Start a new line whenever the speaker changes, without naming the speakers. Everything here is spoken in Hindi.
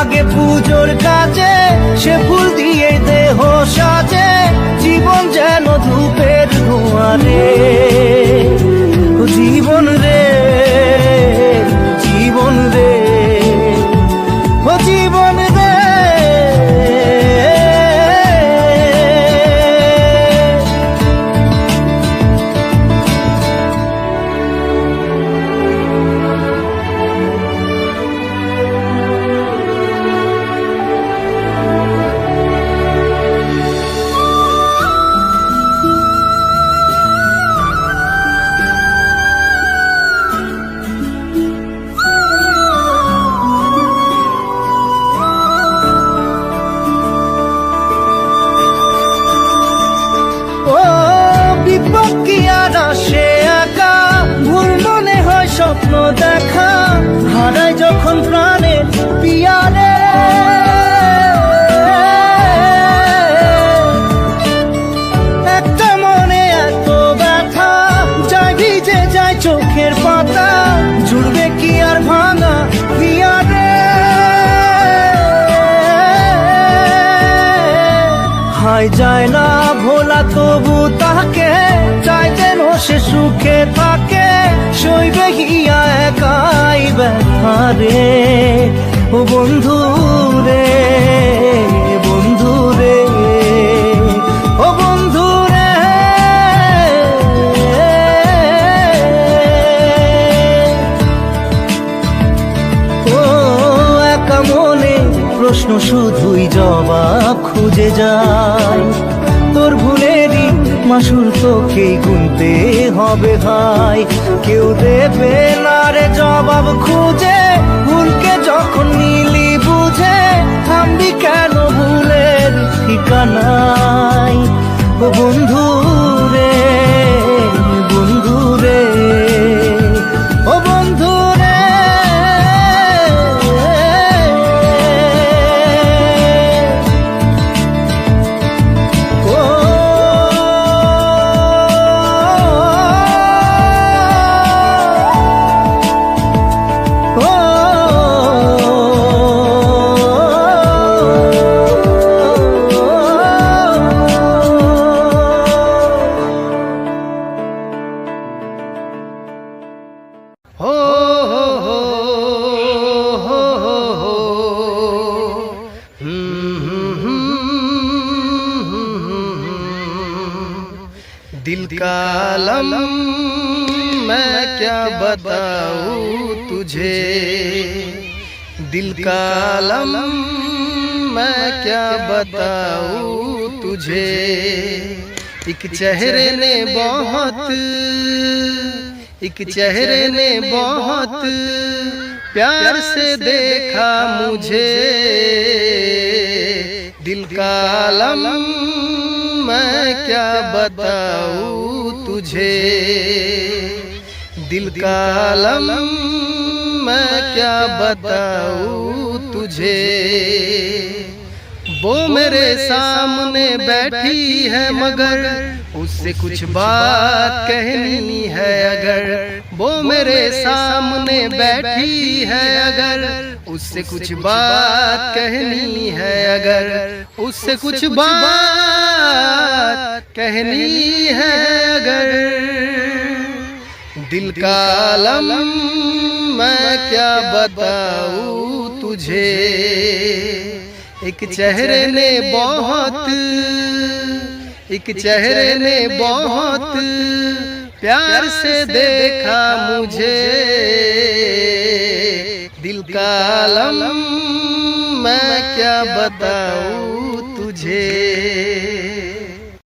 লাগে পুজোর কাজে সে ফুল দিয়ে যখন প্রাণে পিয়ারে। একটা মনে এত ব্যথা যায় ভিজে যায় চোখের পাতা, জুড়বে কি আর ভাঙা পিয়ারে। হায় যায় না ব্যথারে ও বন্ধু রে বন্ধু রে রে। প্রশ্ন শুধুই জবাব খুঁজে যায় তোর ভুলেরই মাসুল তোকেই গুনতে হবে ভাই। কেউ দেবে না রে জবাব খুঁজে। दिल का आलम मैं क्या बताऊँ तुझे? दिल का आलम मैं क्या बताऊँ तुझे? एक चेहरे ने बहुत एक चेहरे ने बहुत प्यार से देखा मुझे। दिल का आलम मैं क्या बताऊँ तुझे? दिल का आलम मैं क्या बताऊँ तुझे?
तुझे? वो मेरे सामने बैठी है मगर उससे कुछ बात कहनी है अगर। वो मेरे सामने बैठी है अगर। उससे कुछ बात कहनी है अगर उससे कुछ बात कहनी है अगर। दिल का आलम मैं क्या बताऊँ तुझे? एक चेहरे ने बहुत एक चेहरे ने बहुत प्यार से देखा मुझे। दिल का आलम मैं क्या बताऊँ तुझे?